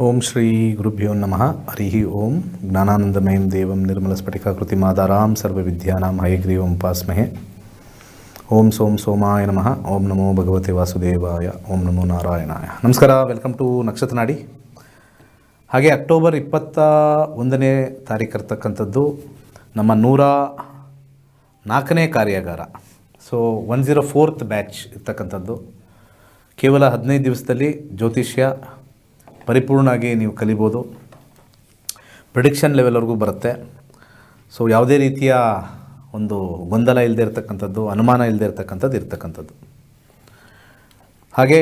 ಓಂ ಶ್ರೀ ಗುರುಭ್ಯೋ ನಮಃ. ಹರಿ ಓಂ. ಜ್ಞಾನಾನಂದಮಯಂ ದೇವಂ ನಿರ್ಮಲಸ್ಫಟಿಕಾಕೃತಿಮಾದಾರಾಂ ಸರ್ವವಿದ್ಯಾಂ ಹಯಗ್ರೀವಂ ಉಪಾಸ್ಮಹೆ ಓಂ ಸೋಂ ಸೋಮಾಯ ನಮಃ. ಓಂ ನಮೋ ಭಗವತೆ ವಾಸುದೇವಾಯ. ಓಂ ನಮೋ ನಾರಾಯಣಾಯ. ನಮಸ್ಕಾರ. Welcome to Nakshatranadi. ಹಾಗೆ ಅಕ್ಟೋಬರ್ ಇಪ್ಪತ್ತ ಒಂದನೇ ತಾರೀಕು ನಮ್ಮ ನೂರ ನಾಲ್ಕನೇ ಕಾರ್ಯಾಗಾರ. So one zero fourth batch ಇರ್ತಕ್ಕಂಥದ್ದು. ಕೇವಲ ಹದಿನೈದು ದಿವಸದಲ್ಲಿ ಜ್ಯೋತಿಷ್ಯ ಪರಿಪೂರ್ಣವಾಗಿ ನೀವು ಕಲಿಬೋದು. ಪ್ರಿಡಿಕ್ಷನ್ ಲೆವೆಲ್ವರೆಗೂ ಬರುತ್ತೆ. ಸೊ ಯಾವುದೇ ರೀತಿಯ ಒಂದು ಗೊಂದಲ ಇಲ್ಲದೆ ಇರತಕ್ಕಂಥದ್ದು, ಅನುಮಾನ ಇಲ್ಲದೆ ಇರತಕ್ಕಂಥದ್ದು ಇರತಕ್ಕಂಥದ್ದು. ಹಾಗೆ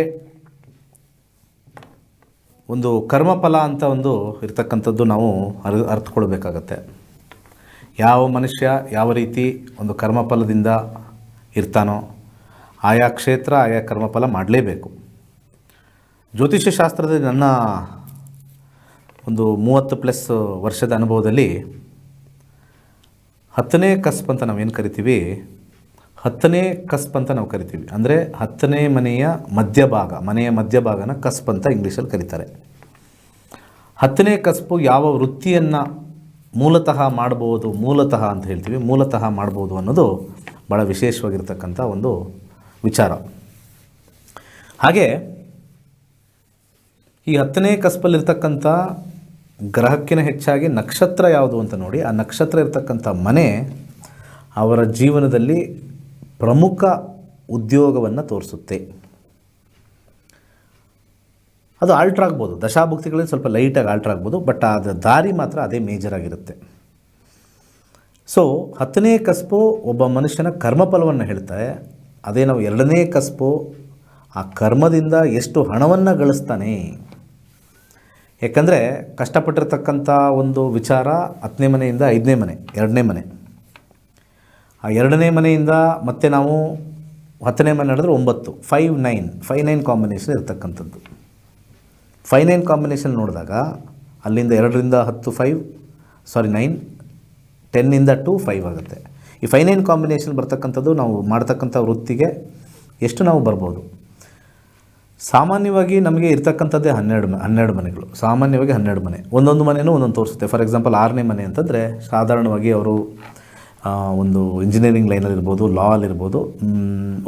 ಒಂದು ಕರ್ಮಫಲ ಅಂತ ಒಂದು ಇರತಕ್ಕಂಥದ್ದು ನಾವು ಅರ್ ಅರ್ಥಕೊಳ್ಬೇಕಾಗತ್ತೆ ಯಾವ ಮನುಷ್ಯ ಯಾವ ರೀತಿ ಒಂದು ಕರ್ಮಫಲದಿಂದ ಇರ್ತಾನೋ, ಆಯಾ ಕ್ಷೇತ್ರ ಆಯಾ ಕರ್ಮಫಲ ಮಾಡಲೇಬೇಕು. ಜ್ಯೋತಿಷ್ಯ ಶಾಸ್ತ್ರದ ನನ್ನ ಒಂದು ಮೂವತ್ತು ಪ್ಲಸ್ ವರ್ಷದ ಅನುಭವದಲ್ಲಿ ಹತ್ತನೇ ಕಸ್ಪ್ ಅಂತ ನಾವೇನು ಕರಿತೀವಿ? ಹತ್ತನೇ ಕಸ್ಪ್ ಅಂತ ನಾವು ಕರಿತೀವಿ. ಅಂದರೆ ಹತ್ತನೇ ಮನೆಯ ಮಧ್ಯಭಾಗ, ಮನೆಯ ಮಧ್ಯಭಾಗನ ಕಸ್ಪ್ ಅಂತ ಇಂಗ್ಲೀಷಲ್ಲಿ ಕರೀತಾರೆ. ಹತ್ತನೇ ಕಸ್ಪು ಯಾವ ವೃತ್ತಿಯನ್ನು ಮೂಲತಃ ಮಾಡ್ಬೋದು, ಮೂಲತಃ ಅಂತ ಹೇಳ್ತೀವಿ. ಮೂಲತಃ ಮಾಡ್ಬೋದು ಅನ್ನೋದು ಭಾಳ ವಿಶೇಷವಾಗಿರ್ತಕ್ಕಂಥ ಒಂದು ವಿಚಾರ. ಹಾಗೆ ಈ ಹತ್ತನೇ ಕಸ್ಪಲ್ಲಿರ್ತಕ್ಕಂಥ ಗ್ರಹಕ್ಕಿಂತ ಹೆಚ್ಚಾಗಿ ನಕ್ಷತ್ರ ಯಾವುದು ಅಂತ ನೋಡಿ, ಆ ನಕ್ಷತ್ರ ಇರತಕ್ಕಂಥ ಮನೆ ಅವರ ಜೀವನದಲ್ಲಿ ಪ್ರಮುಖ ಉದ್ಯೋಗವನ್ನು ತೋರಿಸುತ್ತೆ. ಅದು ಆಲ್ಟ್ರ್ ಆಗ್ಬೋದು. ದಶಾಭುಕ್ತಿಗಳಲ್ಲಿ ಸ್ವಲ್ಪ ಲೈಟಾಗಿ ಆಲ್ಟ್ರ್ ಆಗ್ಬೋದು ಬಟ್ ಅದು ದಾರಿ ಮಾತ್ರ ಅದೇ ಮೇಜರ್ ಆಗಿರುತ್ತೆ. ಸೊ ಹತ್ತನೇ ಕಸ್ಪು ಒಬ್ಬ ಮನುಷ್ಯನ ಕರ್ಮಫಲವನ್ನು ಹೇಳ್ತಾರೆ ಅದೇ ನಾವು ಎರಡನೇ ಕಸ್ಪು ಆ ಕರ್ಮದಿಂದ ಎಷ್ಟು ಹಣವನ್ನು ಗಳಿಸ್ತಾನೆ ಯಾಕಂದರೆ ಕಷ್ಟಪಟ್ಟಿರ್ತಕ್ಕಂಥ ಒಂದು ವಿಚಾರ ಹತ್ತನೇ ಮನೆಯಿಂದ ಐದನೇ ಮನೆ, ಎರಡನೇ ಮನೆ. ಆ ಎರಡನೇ ಮನೆಯಿಂದ ಮತ್ತೆ ನಾವು ಹತ್ತನೇ ಮನೆ ನಡೆದ್ರೆ ಒಂಬತ್ತು five nine five nine combination ಇರ್ತಕ್ಕಂಥದ್ದು. ಫೈವ್ ನೈನ್ ಕಾಂಬಿನೇಷನ್ ನೋಡಿದಾಗ ಅಲ್ಲಿಂದ ಎರಡರಿಂದ ಹತ್ತು ಫೈವ್ ಸಾರಿ ನೈನ್ ಟೆನ್ನಿಂದ ಟು ಫೈವ್ ಆಗುತ್ತೆ. ಈ ಫೈವ್ ನೈನ್ ಕಾಂಬಿನೇಷನ್ ಬರ್ತಕ್ಕಂಥದ್ದು ನಾವು ಮಾಡ್ತಕ್ಕಂಥ ವೃತ್ತಿಗೆ ಎಷ್ಟು ನಾವು ಬರ್ಬೋದು? ಸಾಮಾನ್ಯವಾಗಿ ನಮಗೆ ಇರ್ತಕ್ಕಂಥದ್ದೇ ಹನ್ನೆರಡು ಹನ್ನೆರಡು ಮನೆಗಳು. ಸಾಮಾನ್ಯವಾಗಿ ಹನ್ನೆರಡು ಮನೆ. ಒಂದೊಂದು ಮನೆಯೂ ಒಂದೊಂದು ತೋರಿಸುತ್ತೆ. ಫಾರ್ ಎಕ್ಸಾಂಪಲ್ ಆರನೇ ಮನೆ ಅಂತಂದರೆ ಸಾಧಾರಣವಾಗಿ ಅವರು ಒಂದು ಇಂಜಿನಿಯರಿಂಗ್ ಲೈನಲ್ಲಿರ್ಬೋದು ಲಾ ಅಲ್ಲಿರ್ಬೋದು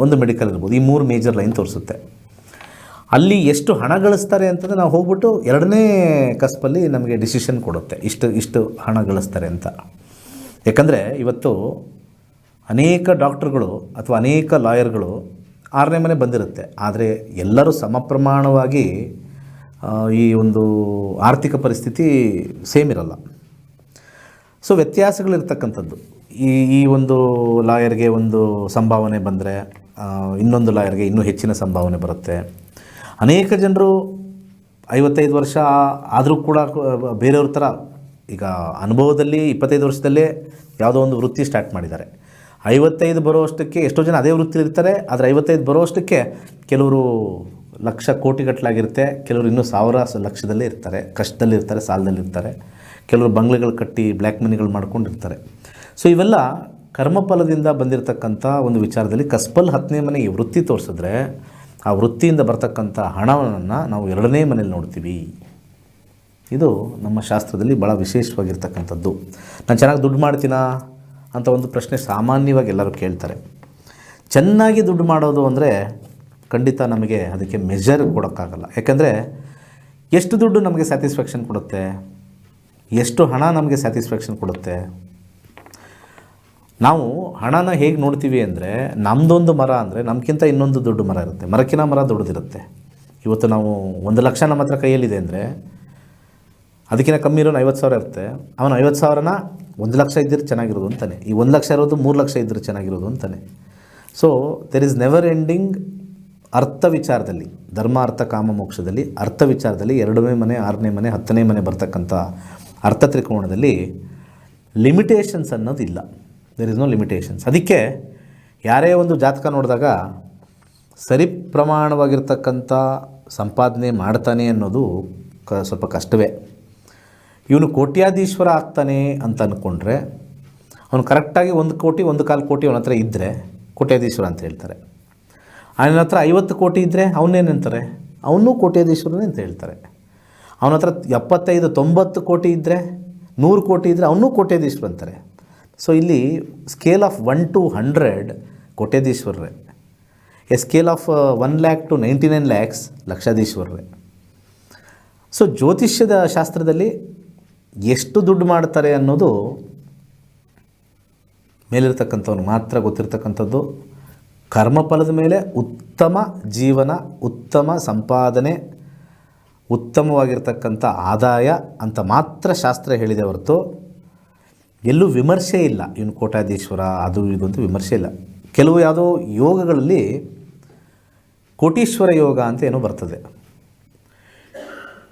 ಒಂದು ಮೆಡಿಕಲ್ ಇರ್ಬೋದು. ಈ ಮೂರು ಮೇಜರ್ ಲೈನ್ ತೋರಿಸುತ್ತೆ. ಅಲ್ಲಿ ಎಷ್ಟು ಹಣ ಗಳಿಸ್ತಾರೆ ಅಂತಂದರೆ ನಾವು ಹೋಗ್ಬಿಟ್ಟು ಎರಡನೇ ಕಸ್ಪಲ್ಲಿ ನಮಗೆ ಡಿಸಿಷನ್ ಕೊಡುತ್ತೆ. ಇಷ್ಟು ಇಷ್ಟು ಹಣ ಗಳಿಸ್ತಾರೆ ಅಂತ. ಯಾಕಂದರೆ ಇವತ್ತು ಅನೇಕ ಡಾಕ್ಟ್ರುಗಳು ಅಥವಾ ಅನೇಕ ಲಾಯರ್ಗಳು ಆರನೇ ಮನೆ ಬಂದಿರುತ್ತೆ. ಆದರೆ ಎಲ್ಲರೂ ಸಮ ಪ್ರಮಾಣವಾಗಿ ಈ ಒಂದು ಆರ್ಥಿಕ ಪರಿಸ್ಥಿತಿ ಸೇಮ್ ಇರಲ್ಲ. ಸೊ ವ್ಯತ್ಯಾಸಗಳಿರ್ತಕ್ಕಂಥದ್ದು. ಈ ಈ ಒಂದು ಲಾಯರ್ಗೆ ಒಂದು ಸಂಭಾವನೆ ಬಂದರೆ ಇನ್ನೊಂದು ಲಾಯರ್ಗೆ ಇನ್ನೂ ಹೆಚ್ಚಿನ ಸಂಭಾವನೆ ಬರುತ್ತೆ. ಅನೇಕ ಜನರು ಐವತ್ತೈದು ವರ್ಷ ಆದರೂ ಕೂಡ ಬೇರೆಯವ್ರ ಥರ ಈಗ ಅನುಭವದಲ್ಲಿ ಇಪ್ಪತ್ತೈದು ವರ್ಷದಲ್ಲೇ ಯಾವುದೋ ಒಂದು ವೃತ್ತಿ ಸ್ಟಾರ್ಟ್ ಮಾಡಿದ್ದಾರೆ. ಐವತ್ತೈದು ಬರೋಷ್ಟಕ್ಕೆ ಎಷ್ಟೋ ಜನ ಅದೇ ವೃತ್ತಿಲಿ ಇರ್ತಾರೆ, ಆದರೆ ಐವತ್ತೈದು ಬರೋಷ್ಟಕ್ಕೆ ಕೆಲವರು ಲಕ್ಷ ಕೋಟಿಗಟ್ಟಲಾಗಿರುತ್ತೆ, ಕೆಲವರು ಇನ್ನೂ ಸಾವಿರ ಲಕ್ಷದಲ್ಲೇ ಇರ್ತಾರೆ ಕಷ್ಟದಲ್ಲಿರ್ತಾರೆ ಸಾಲದಲ್ಲಿರ್ತಾರೆ ಕೆಲವರು ಬಂಗ್ಲೆಗಳು ಕಟ್ಟಿ ಬ್ಲ್ಯಾಕ್ ಮನಿಗಳು ಮಾಡ್ಕೊಂಡಿರ್ತಾರೆ. ಸೊ ಇವೆಲ್ಲ ಕರ್ಮಫಲದಿಂದ ಬಂದಿರತಕ್ಕಂಥ ಒಂದು ವಿಚಾರದಲ್ಲಿ ಕಸ್ಪಲ್ ಹತ್ತನೇ ಮನೆ ಈ ವೃತ್ತಿ ತೋರಿಸಿದ್ರೆ, ಆ ವೃತ್ತಿಯಿಂದ ಬರ್ತಕ್ಕಂಥ ಹಣವನ್ನು ನಾವು ಎರಡನೇ ಮನೇಲಿ ನೋಡ್ತೀವಿ. ಇದು ನಮ್ಮ ಶಾಸ್ತ್ರದಲ್ಲಿ ಭಾಳ ವಿಶೇಷವಾಗಿರ್ತಕ್ಕಂಥದ್ದು. ನಾನು ಚೆನ್ನಾಗಿ ದುಡ್ಡು ಮಾಡ್ತೀನಾ? ಅಂತ ಒಂದು ಪ್ರಶ್ನೆ ಸಾಮಾನ್ಯವಾಗಿ ಎಲ್ಲರೂ ಕೇಳ್ತಾರೆ. ಚೆನ್ನಾಗಿ ದುಡ್ಡು ಮಾಡೋದು ಅಂದರೆ ಖಂಡಿತ ನಮಗೆ ಅದಕ್ಕೆ ಮೆಜರ್ ಕೊಡೋಕ್ಕಾಗಲ್ಲ. ಯಾಕೆಂದರೆ ಎಷ್ಟು ದುಡ್ಡು ನಮಗೆ ಸ್ಯಾಟಿಸ್ಫ್ಯಾಕ್ಷನ್ ಕೊಡುತ್ತೆ, ಎಷ್ಟು ಹಣ ನಮಗೆ ಸ್ಯಾಟಿಸ್ಫ್ಯಾಕ್ಷನ್ ಕೊಡುತ್ತೆ. ನಾವು ಹಣನ ಹೇಗೆ ನೋಡ್ತೀವಿ ಅಂದರೆ ನಮ್ಮದೊಂದು ಮರ ಅಂದರೆ ನಮಗಿಂತ ಇನ್ನೊಂದು ದೊಡ್ಡ ಮರ ಇರುತ್ತೆ. ಮರಕ್ಕಿನ ಮರ ದೊಡ್ಡದಿರುತ್ತೆ. ಇವತ್ತು ನಾವು ಒಂದು ಲಕ್ಷ ನಮ್ಮ ಹತ್ರ ಕೈಯಲ್ಲಿದೆ ಅಂದರೆ ಅದಕ್ಕಿಂತ ಕಮ್ಮಿ ಇರೋನು ಐವತ್ತು ಸಾವಿರ ಇರುತ್ತೆ. ಅವನು ಐವತ್ತು ಸಾವಿರನ ಒಂದು ಲಕ್ಷ ಇದ್ದರೆ ಚೆನ್ನಾಗಿರೋದು ಅಂತಾನೆ. ಈ ಒಂದು ಲಕ್ಷ ಇರೋದು ಮೂರು ಲಕ್ಷ ಇದ್ದರೆ ಚೆನ್ನಾಗಿರೋದು ಅಂತಾನೆ. So there is never ending ಅರ್ಥ ವಿಚಾರದಲ್ಲಿ, ಧರ್ಮ, ಅರ್ಥ, ಕಾಮ, ಮೋಕ್ಷದಲ್ಲಿ ಅರ್ಥ ವಿಚಾರದಲ್ಲಿ ಎರಡನೇ ಮನೆ, ಆರನೇ ಮನೆ, ಹತ್ತನೇ ಮನೆ ಬರ್ತಕ್ಕಂಥ ಅರ್ಥ ತ್ರಿಕೋಣದಲ್ಲಿ ಲಿಮಿಟೇಷನ್ಸ್ ಅನ್ನೋದಿಲ್ಲ ದೆರ್ ಇಸ್ ನೋ ಲಿಮಿಟೇಷನ್ಸ್ ಅದಕ್ಕೆ ಯಾರೇ ಒಂದು ಜಾತಕ ನೋಡಿದಾಗ ಸರಿ ಪ್ರಮಾಣವಾಗಿರ್ತಕ್ಕಂಥ ಸಂಪಾದನೆ ಮಾಡ್ತಾನೆ ಅನ್ನೋದು ಕ ಸ್ವಲ್ಪ ಕಷ್ಟವೇ. ಇವನು ಕೋಟ್ಯಾಧೀಶ್ವರ ಆಗ್ತಾನೆ ಅಂತ ಅಂದ್ಕೊಂಡ್ರೆ ಅವನು ಕರೆಕ್ಟಾಗಿ ಒಂದು ಕೋಟಿ, ಒಂದು ಕಾಲು ಕೋಟಿ ಅವನ ಹತ್ರ ಇದ್ದರೆ ಕೋಟ್ಯಾಧೀಶ್ವರ ಅಂತ ಹೇಳ್ತಾರೆ. ಅವನ ಹತ್ರ ಐವತ್ತು ಕೋಟಿ ಇದ್ದರೆ ಅವನೇನಂತಾರೆ? ಅವನು ಕೋಟ್ಯಾಧೀಶ್ವರನೇ ಅಂತ ಹೇಳ್ತಾರೆ. ಅವನ ಹತ್ರ ಎಪ್ಪತ್ತೈದು, ತೊಂಬತ್ತು ಕೋಟಿ ಇದ್ದರೆ ನೂರು ಕೋಟಿ ಇದ್ದರೆ ಅವನು ಕೋಟ್ಯಾಧೀಶ್ವರ ಅಂತಾರೆ. ಸೊ ಇಲ್ಲಿ scale of one to hundred ಕೋಟ್ಯಾಧೀಶ್ವರರೇ. A scale of one lakh to ninety nine lakhs ಲಕ್ಷಾಧೀಶ್ವರರೇ. So ಜ್ಯೋತಿಷ್ಯದ ಶಾಸ್ತ್ರದಲ್ಲಿ ಎಷ್ಟು ದುಡ್ಡು ಮಾಡ್ತಾರೆ ಅನ್ನೋದು ಮೇಲಿರ್ತಕ್ಕಂಥವ್ರು ಮಾತ್ರ ಗೊತ್ತಿರ್ತಕ್ಕಂಥದ್ದು. ಕರ್ಮಫಲದ ಮೇಲೆ ಉತ್ತಮ ಜೀವನ, ಉತ್ತಮ ಸಂಪಾದನೆ, ಉತ್ತಮವಾಗಿರ್ತಕ್ಕಂಥ ಆದಾಯ ಅಂತ ಮಾತ್ರ ಶಾಸ್ತ್ರ ಹೇಳಿದೆ ಹೊರತು ಎಲ್ಲೂ ವಿಮರ್ಶೆ ಇಲ್ಲ. ಇವನು ಕೋಟ್ಯಾಧೀಶ್ವರ, ಅದು ಇದು ವಿಮರ್ಶೆ ಇಲ್ಲ. ಕೆಲವು ಯಾವುದೋ ಯೋಗಗಳಲ್ಲಿ ಕೋಟೀಶ್ವರ ಯೋಗ ಅಂತ ಏನೋ ಬರ್ತದೆ.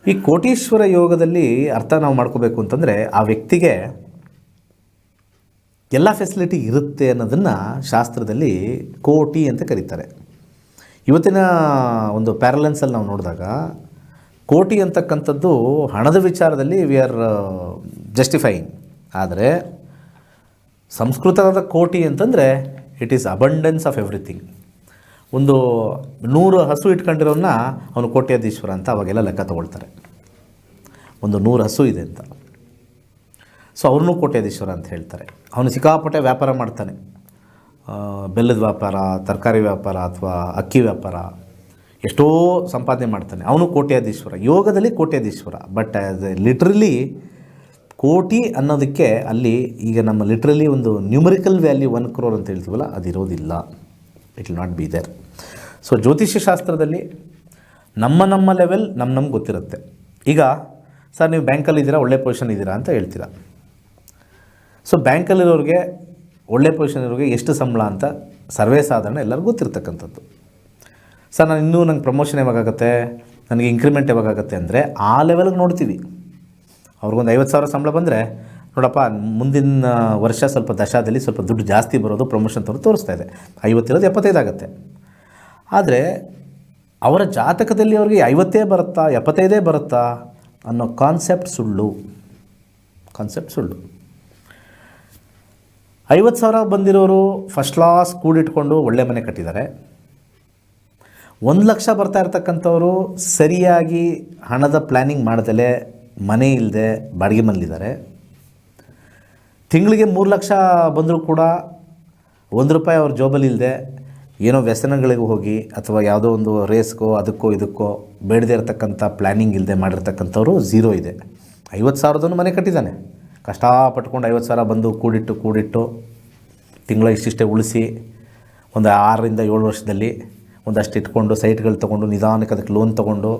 ಈ ಕೋಟೀಶ್ವರ ಯೋಗದಲ್ಲಿ ಅರ್ಥ ನಾವು ಮಾಡ್ಕೋಬೇಕು ಅಂತಂದರೆ ಆ ವ್ಯಕ್ತಿಗೆ ಎಲ್ಲ ಫೆಸಿಲಿಟಿ ಇರುತ್ತೆ ಅನ್ನೋದನ್ನು ಶಾಸ್ತ್ರದಲ್ಲಿ ಕೋಟಿ ಅಂತ ಕರೀತಾರೆ. ಇವತ್ತಿನ ಒಂದು ಪ್ಯಾರಲೆನ್ಸಲ್ಲಿ ನಾವು ನೋಡಿದಾಗ ಕೋಟಿ ಅಂತಕ್ಕಂಥದ್ದು ಹಣದ ವಿಚಾರದಲ್ಲಿ ವಿ ಆರ್ ಜಸ್ಟಿಫೈಯಿಂಗ್ ಆದರೆ ಸಂಸ್ಕೃತದ ಕೋಟಿ ಅಂತಂದರೆ it is abundance of everything ಒಂದು ನೂರು ಹಸು ಇಟ್ಕೊಂಡಿರೋನ್ನ ಅವನು ಕೋಟ್ಯಾಧೀಶ್ವರ ಅಂತ ಅವಾಗೆಲ್ಲ ಲೆಕ್ಕ ತಗೊಳ್ತಾರೆ. ಒಂದು ನೂರು ಹಸು ಇದೆ ಅಂತ. ಸೊ ಅವ್ರನ್ನೂ ಕೋಟ್ಯಾಧೀಶ್ವರ ಅಂತ ಹೇಳ್ತಾರೆ. ಅವನು ಸಿಕ್ಕಾಪಟ್ಟೆ ವ್ಯಾಪಾರ ಮಾಡ್ತಾನೆ. ಬೆಲ್ಲದ ವ್ಯಾಪಾರ, ತರಕಾರಿ ವ್ಯಾಪಾರ ಅಥವಾ ಅಕ್ಕಿ ವ್ಯಾಪಾರ, ಎಷ್ಟೋ ಸಂಪಾದನೆ ಮಾಡ್ತಾನೆ. ಅವನು ಕೋಟ್ಯಾಧೀಶ್ವರ. ಯೋಗದಲ್ಲಿ ಕೋಟ್ಯಾಧೀಶ್ವರ. ಬಟ್ ಲಿಟ್ರಲಿ ಕೋಟಿ ಅನ್ನೋದಕ್ಕೆ ಅಲ್ಲಿ ಈಗ ನಮ್ಮ ಲಿಟ್ರಲಿ ಒಂದು ನ್ಯೂಮರಿಕಲ್ ವ್ಯಾಲ್ಯೂ ಒನ್ ಕ್ರೋರ್ ಅಂತ ಹೇಳ್ತೀವಲ್ಲ, ಅದಿರೋದಿಲ್ಲ. It will not be there so ಜ್ಯೋತಿಷ್ಯ ಶಾಸ್ತ್ರದಲ್ಲಿ ನಮ್ಮ ನಮ್ಮ ಲೆವೆಲ್ ನಮ್ಮ ನಮ್ಗೆ ಗೊತ್ತಿರುತ್ತೆ ಈಗ ಸರ್ ನೀವು ಬ್ಯಾಂಕಲ್ಲಿ ಇದ್ದೀರಾ ಒಳ್ಳೆ ಪೊಸಿಷನ್ ಇದ್ದೀರಾ ಅಂತ ಹೇಳ್ತೀರಾ ಸೊ ಬ್ಯಾಂಕಲ್ಲಿರೋರಿಗೆ ಒಳ್ಳೆ ಪೊಸಿಷನ್ ಇರೋರಿಗೆ ಎಷ್ಟು ಸಂಬಳ ಅಂತ ಸರ್ವೇ ಸಾಧಾರಣ ಎಲ್ಲರಿಗೂ ಗೊತ್ತಿರ್ತಕ್ಕಂಥದ್ದು ಸರ್ ನಾನು ಇನ್ನೂ ನಂಗೆ ಪ್ರಮೋಷನ್ ಯಾವಾಗಾಗುತ್ತೆ ನನಗೆ ಇನ್ಕ್ರಿಮೆಂಟ್ ಯಾವಾಗಾಗುತ್ತೆ ಅಂದರೆ ಆ ಲೆವೆಲ್ಗೆ ನೋಡ್ತೀವಿ. ಅವ್ರಿಗೊಂದು ಐವತ್ತು ಸಾವಿರ ಸಂಬಳ ಬಂದರೆ ನೋಡಪ್ಪ, ಮುಂದಿನ ವರ್ಷ ಸ್ವಲ್ಪ ದಶಾದಲ್ಲಿ ಸ್ವಲ್ಪ ದುಡ್ಡು ಜಾಸ್ತಿ ಬರೋದು ಪ್ರಮೋಷನ್ ತೋರು ತೋರಿಸ್ತಾ ಇದೆ. ಐವತ್ತಿರೋದು ಎಪ್ಪತ್ತೈದು ಆಗುತ್ತೆ. ಆದರೆ ಅವರ ಜಾತಕದಲ್ಲಿ ಅವರಿಗೆ ಐವತ್ತೇ ಬರುತ್ತಾ, ಎಪ್ಪತ್ತೈದೇ ಬರುತ್ತಾ ಅನ್ನೋ ಕಾನ್ಸೆಪ್ಟ್ ಸುಳ್ಳು. ಕಾನ್ಸೆಪ್ಟ್ ಸುಳ್ಳು. ಐವತ್ತು ಸಾವಿರ ಬಂದಿರೋರು ಫಸ್ಟ್ ಕ್ಲಾಸ್ ಕೂಡಿಟ್ಕೊಂಡು ಒಳ್ಳೆ ಮನೆ ಕಟ್ಟಿದ್ದಾರೆ. ಒಂದು ಲಕ್ಷ ಬರ್ತಾ ಇರ್ತಕ್ಕಂಥವರು ಸರಿಯಾಗಿ ಹಣದ ಪ್ಲ್ಯಾನಿಂಗ್ ಮಾಡ್ದಲೇ ಮನೆ ಇಲ್ಲದೆ ಬಾಡಿಗೆ ಮನೇಲಿದ್ದಾರೆ ತಿಂಗಳಿಗೆ ಮೂರು ಲಕ್ಷ ಬಂದರೂ ಕೂಡ ಒಂದು ರೂಪಾಯಿ ಅವ್ರ ಜೋಬಲ್ಲಿ ಇಲ್ಲದೆ ಏನೋ ವ್ಯಸನಗಳಿಗೆ ಹೋಗಿ ಅಥವಾ ಯಾವುದೋ ಒಂದು ರೇಸ್ಗೋ ಅದಕ್ಕೋ ಇದಕ್ಕೋ ಬೇಡದೇ ಇರತಕ್ಕಂಥ ಪ್ಲ್ಯಾನಿಂಗ್ ಇಲ್ಲದೆ ಮಾಡಿರ್ತಕ್ಕಂಥವ್ರು ಝೀರೋ ಇದೆ. ಐವತ್ತು ಸಾವಿರದವನು ಮನೆ ಕಟ್ಟಿದ್ದಾನೆ. ಕಷ್ಟಪಟ್ಕೊಂಡು ಐವತ್ತು ಸಾವಿರ ಬಂದು ಕೂಡಿಟ್ಟು ಕೂಡಿಟ್ಟು ತಿಂಗಳ ಇಷ್ಟಿಷ್ಟೇ ಉಳಿಸಿ ಒಂದು ಆರರಿಂದ ಏಳು ವರ್ಷದಲ್ಲಿ ಒಂದಷ್ಟು ಇಟ್ಕೊಂಡು ಸೈಟ್ಗಳು ತೊಗೊಂಡು ನಿಧಾನಕ್ಕೆ ಅದಕ್ಕೆ ಲೋನ್ ತೊಗೊಂಡು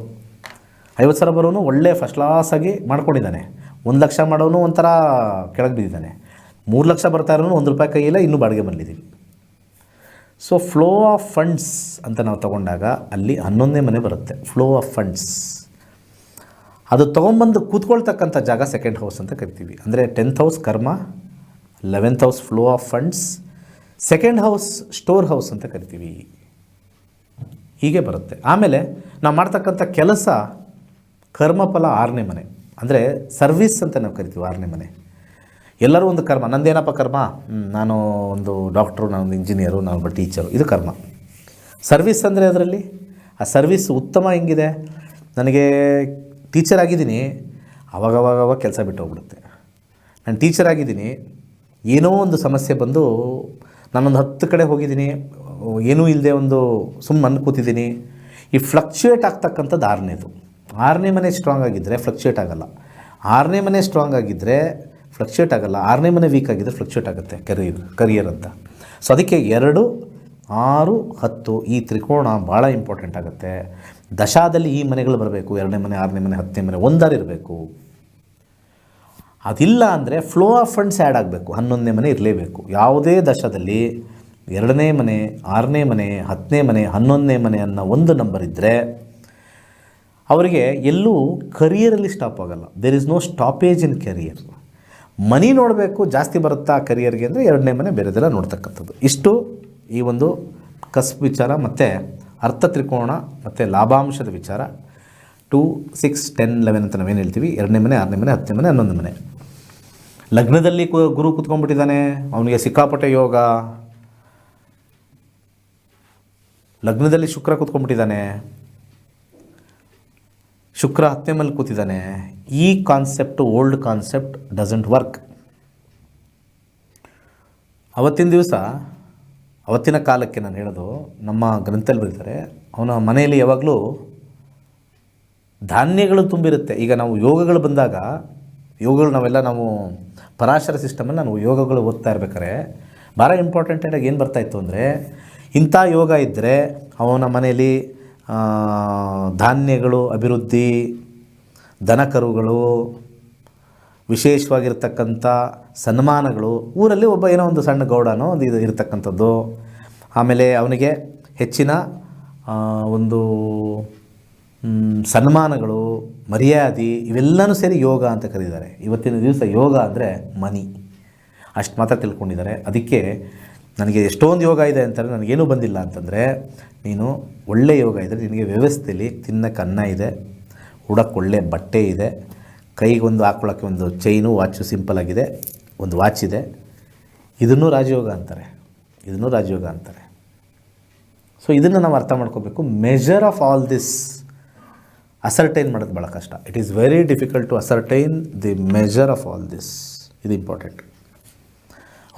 ಐವತ್ತು ಸಾವಿರ ಬರೋನು ಒಳ್ಳೆ ಫಸ್ಟ್ ಕ್ಲಾಸಾಗಿ ಮಾಡ್ಕೊಂಡಿದ್ದಾನೆ. ಒಂದು ಲಕ್ಷ ಮಾಡೋನು ಒಂಥರ ಕೆಳಗೆ ಬಿದ್ದಿದ್ದಾನೆ. ಮೂರು ಲಕ್ಷ ಬರ್ತಾ ಇರೋನು ಒಂದು ರೂಪಾಯಿ ಕೈಯಿಲ್ಲ ಇನ್ನೂ ಬಾಡಿಗೆ ಬಂದಿದ್ದೀವಿ. ಸೊ ಫ್ಲೋ ಆಫ್ ಫಂಡ್ಸ್ ಅಂತ ನಾವು ತಗೊಂಡಾಗ ಅಲ್ಲಿ ಹನ್ನೊಂದನೇ ಮನೆ ಬರುತ್ತೆ. ಫ್ಲೋ ಆಫ್ ಫಂಡ್ಸ್ ಅದು ತೊಗೊಂಬಂದು ಕೂತ್ಕೊಳ್ತಕ್ಕಂಥ ಜಾಗ ಸೆಕೆಂಡ್ ಹೌಸ್ ಅಂತ ಕರಿತೀವಿ. ಅಂದರೆ tenth house karma eleventh house flow of funds second house store house ಅಂತ ಕರಿತೀವಿ. ಹೀಗೆ ಬರುತ್ತೆ. ಆಮೇಲೆ ನಾವು ಮಾಡ್ತಕ್ಕಂಥ ಕೆಲಸ ಕರ್ಮಫಲ ಆರನೇ ಮನೆ. ಅಂದರೆ ಸರ್ವಿಸ್ ಅಂತ ನಾವು ಕರಿತೀವಿ ಆರನೇ ಮನೆ. ಎಲ್ಲರೂ ಒಂದು ಕರ್ಮ. ನಂದೇನಪ್ಪ ಕರ್ಮ? ನಾನು ಒಂದು ಡಾಕ್ಟ್ರು ನಾನೊಂದು ಇಂಜಿನಿಯರು ನಾನೊಬ್ಬ ಟೀಚರು. ಇದು ಕರ್ಮ. ಸರ್ವಿಸ್ ಅಂದರೆ ಅದರಲ್ಲಿ? ಆ ಸರ್ವಿಸ್ ಉತ್ತಮ ಹೆಂಗಿದೆ? ನನಗೆ ಟೀಚರ್ ಆಗಿದ್ದೀನಿ. ಅವಾಗವಾಗವಾಗ ಕೆಲಸ ಬಿಟ್ಟು ಹೋಗ್ಬಿಡುತ್ತೆ. ನಾನು ಟೀಚರ್ ಆಗಿದ್ದೀನಿ. ಏನೋ ಒಂದು ಸಮಸ್ಯೆ ಬಂದು ನಾನೊಂದು ಹತ್ತು ಕಡೆ ಹೋಗಿದ್ದೀನಿ. ಏನೂ ಇಲ್ಲದೆ ಒಂದು ಸುಮ್ಮನೆ ಕೂತಿದ್ದೀನಿ. ಈ ಫ್ಲಕ್ಚುಯೇಟ್ ಆಗ್ತಕ್ಕಂಥದ್ದು ಆರನೇದು. ಆರನೇ ಮನೆ ಸ್ಟ್ರಾಂಗ್ ಆಗಿದ್ದರೆ ಫ್ಲಕ್ಚುಯೇಟ್ ಆಗಲ್ಲ. ಆರನೇ ಮನೆ ಸ್ಟ್ರಾಂಗ್ ಆಗಿದ್ದರೆ ಫ್ಲಕ್ಚುಯೇಟ್ ಆಗಲ್ಲ. ಆರನೇ ಮನೆ ವೀಕ್ ಆಗಿದ್ದರೆ ಫ್ಲಕ್ಚುಯೇಟ್ ಆಗುತ್ತೆ ಕರಿಯರ್ ಕರಿಯರ್ ಅಂತ. ಸೊ ಅದಕ್ಕೆ ಎರಡು, ಆರು, ಹತ್ತು ಈ ತ್ರಿಕೋಣ ಭಾಳ ಇಂಪಾರ್ಟೆಂಟ್ ಆಗುತ್ತೆ. ದಶಾದಲ್ಲಿ ಈ ಮನೆಗಳು ಬರಬೇಕು, ಎರಡನೇ ಮನೆ, ಆರನೇ ಮನೆ, ಹತ್ತನೇ ಮನೆ ಒಂದಾರು ಇರಬೇಕು. ಅದಿಲ್ಲ ಅಂದರೆ ಫ್ಲೋ ಆಫ್ ಫಂಡ್ಸ್ ಆ್ಯಡ್ ಆಗಬೇಕು, ಹನ್ನೊಂದನೇ ಮನೆ ಇರಲೇಬೇಕು. ಯಾವುದೇ ದಶದಲ್ಲಿ ಎರಡನೇ ಮನೆ, ಆರನೇ ಮನೆ, ಹತ್ತನೇ ಮನೆ, ಹನ್ನೊಂದನೇ ಮನೆ ಅನ್ನೋ ಒಂದು ನಂಬರ್ ಇದ್ದರೆ ಅವರಿಗೆ ಎಲ್ಲೂ ಕರಿಯರಲ್ಲಿ ಸ್ಟಾಪ್ ಆಗಲ್ಲ. There is no stoppage in career money ನೋಡಬೇಕು, ಜಾಸ್ತಿ ಬರುತ್ತಾ ಕರಿಯರ್ಗೆ ಅಂದರೆ ಎರಡನೇ ಮನೆ ಬೇರೆದೆಲ್ಲ ನೋಡ್ತಕ್ಕಂಥದ್ದು. ಇಷ್ಟು ಈ ಒಂದು ಕಸ್ಬ್ ವಿಚಾರ ಮತ್ತು ಅರ್ಥ ತ್ರಿಕೋಣ ಮತ್ತು ಲಾಭಾಂಶದ ವಿಚಾರ. ಟು ಸಿಕ್ಸ್ ಟೆನ್ ಲೆವೆನ್ ಅಂತ ನಾವೇನು ಹೇಳ್ತೀವಿ? ಎರಡನೇ ಮನೆ, ಆರನೇ ಮನೆ, ಹತ್ತನೇ ಮನೆ, ಹನ್ನೊಂದು ಮನೆ. ಲಗ್ನದಲ್ಲಿ ಗುರು ಕೂತ್ಕೊಂಡ್ಬಿಟ್ಟಿದ್ದಾನೆ. ಅವನಿಗೆ ಸಿಕ್ಕಾಪಟ್ಟೆ ಯೋಗ. ಲಗ್ನದಲ್ಲಿ ಶುಕ್ರ ಕೂತ್ಕೊಂಡ್ಬಿಟ್ಟಿದ್ದಾನೆ. ಶುಕ್ರ ಹತ್ತನೇ ಮೇಲೆ ಕೂತಿದ್ದಾನೆ. ಈ concept old concept doesn't work ಅವತ್ತಿನ ದಿವಸ, ಅವತ್ತಿನ ಕಾಲಕ್ಕೆ ನಾನು ಹೇಳೋದು, ನಮ್ಮ ಗ್ರಂಥದಲ್ಲಿ ಬರೀತಾರೆ, ಅವನ ಮನೆಯಲ್ಲಿ ಯಾವಾಗಲೂ ಧಾನ್ಯಗಳು ತುಂಬಿರುತ್ತೆ. ಈಗ ನಾವು ಯೋಗಗಳು ಬಂದಾಗ, ಯೋಗಗಳು ನಾವೆಲ್ಲ ನಾವು ಪರಾಶರ ಸಿಸ್ಟಮಲ್ಲಿ ನಾವು ಯೋಗಗಳು ಓದ್ತಾ ಇರ್ಬೇಕಾರೆ ಭಾಳ ಇಂಪಾರ್ಟೆಂಟಾಗಿ ಏನು ಬರ್ತಾಯಿತ್ತು ಅಂದರೆ, ಇಂಥ ಯೋಗ ಇದ್ದರೆ ಅವನ ಮನೆಯಲ್ಲಿ ಧಾನ್ಯಗಳು, ಅಭಿವೃದ್ಧಿ, ದನಕರುಗಳು, ವಿಶೇಷವಾಗಿರ್ತಕ್ಕಂಥ ಸನ್ಮಾನಗಳು, ಊರಲ್ಲಿ ಒಬ್ಬ ಏನೋ ಒಂದು ಸಣ್ಣ ಗೌಡನೋ ಒಂದು ಇದು ಇರತಕ್ಕಂಥದ್ದು. ಆಮೇಲೆ ಅವನಿಗೆ ಹೆಚ್ಚಿನ ಒಂದು ಸನ್ಮಾನಗಳು, ಮರ್ಯಾದೆ ಇವೆಲ್ಲನೂ ಸೇರಿ ಯೋಗ ಅಂತ ಕರೀತಾರೆ ಇವತ್ತಿನ ದಿವಸ ಯೋಗ ಅಂದರೆ ಮನಿ. ಅಷ್ಟು ಮಾತ್ರ ತಿಳ್ಕೊಂಡಿದ್ದಾರೆ. ಅದಕ್ಕೆ ನನಗೆ ಎಷ್ಟೊಂದು ಯೋಗ ಇದೆ ಅಂತಾರೆ ನನಗೇನು ಬಂದಿಲ್ಲ ಅಂತಂದರೆ ನೀನು ಒಳ್ಳೆ ಯೋಗ ಇದ್ದರೆ ನಿನಗೆ ವ್ಯವಸ್ಥೆಯಲ್ಲಿ ತಿನ್ನಕ್ಕೆ ಅನ್ನ ಇದೆ ಉಡಕ್ಕೆ ಒಳ್ಳೆ ಬಟ್ಟೆ ಇದೆ ಕೈಗೊಂದು ಹಾಕ್ಕೊಳ್ಳೋಕ್ಕೆ ಒಂದು ಚೈನು ವಾಚು ಸಿಂಪಲ್ ಆಗಿದೆ ಒಂದು ವಾಚ್ ಇದೆ. ಇದನ್ನು ರಾಜಯೋಗ ಅಂತಾರೆ. ಇದನ್ನು ರಾಜಯೋಗ ಅಂತಾರೆ. ಸೊ ಇದನ್ನು ನಾವು ಅರ್ಥ ಮಾಡ್ಕೋಬೇಕು. Measure of all this ascertain ಮಾಡೋದು ಭಾಳ ಕಷ್ಟ. It is very difficult to ascertain the measure of all this ಇದು ಇಂಪಾರ್ಟೆಂಟ್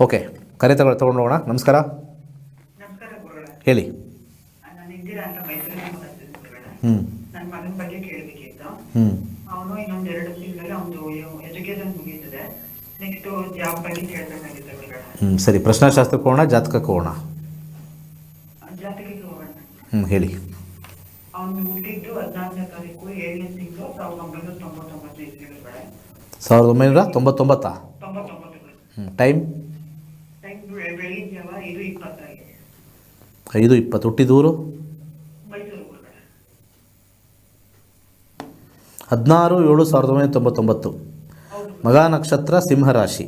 ಓಕೆ ಕರೆ ತಗೊಳ್ಳಿ ತೊಗೊಂಡು ಹೋಗೋಣ. ನಮಸ್ಕಾರ. ಹೇಳಿ ನಾನು ಇಂದಿರಾ ಅಂತ ಮೈಸೂರಿನ ಹ್ಞೂ ನನ್ನ ಮಗನ ಬಗ್ಗೆ ಕೇಳಬೇಕಿತ್ತು ಅವನು ಇನ್ನೊಂದು ಎರಡು ತಿಂಗಳಲ್ಲಿ ಅವನು ಎಜುಕೇಶನ್ ಮುಗೀತದೆ. ನೆಕ್ಸ್ಟ್ ಜಾಬ್ ಬಗ್ಗೆ ಕೇಳಬೇಕಾಗಿತ್ತು ಹ್ಞೂ ಸರಿ. ಪ್ರಶ್ನಾಶಾಸ್ತ್ರಕ್ಕೆ ಹೋಗೋಣ ಜಾತಕಕ್ಕೆ ಹೋಗೋಣ. ಹ್ಮ್ ಹೋಗೋಣ ಹ್ಞೂ ಹೇಳಿ. ಅವನು ಹುಟ್ಟಿದ್ದು ಹದಿನಾಲ್ಕನೇ ತಾರೀಕು ಏಳನೇ ತಿಂಗಳು ಸಾವಿರದ ಒಂಬೈನೂರ ತೊಂಬತ್ತೊಂಬತ್ತು ಇಸ್ವಿ ಗುರುಗಳೇ ಸಾವಿರದ ಒಂಬೈನೂರ ತೊಂಬತ್ತೊಂಬತ್ತಾ? ತೊಂಬತ್ತೊಂಬತ್ತು ಹ್ಞೂ ಟೈಮ್? ಟೈಮ್ ಬೆ- ಬೆಳಗಿನ ಜಾವ ಐದು ಇಪ್ಪತ್ತಾಗಿ ಐದು ಇಪ್ಪತ್ತು. ಹುಟ್ಟಿದೂರು? ಹದಿನಾರು ಏಳು ಸಾವಿರದ ಒಂಬೈನೂರ ತೊಂಬತ್ತೊಂಬತ್ತು. ಮಗ ನಕ್ಷತ್ರ ಸಿಂಹರಾಶಿ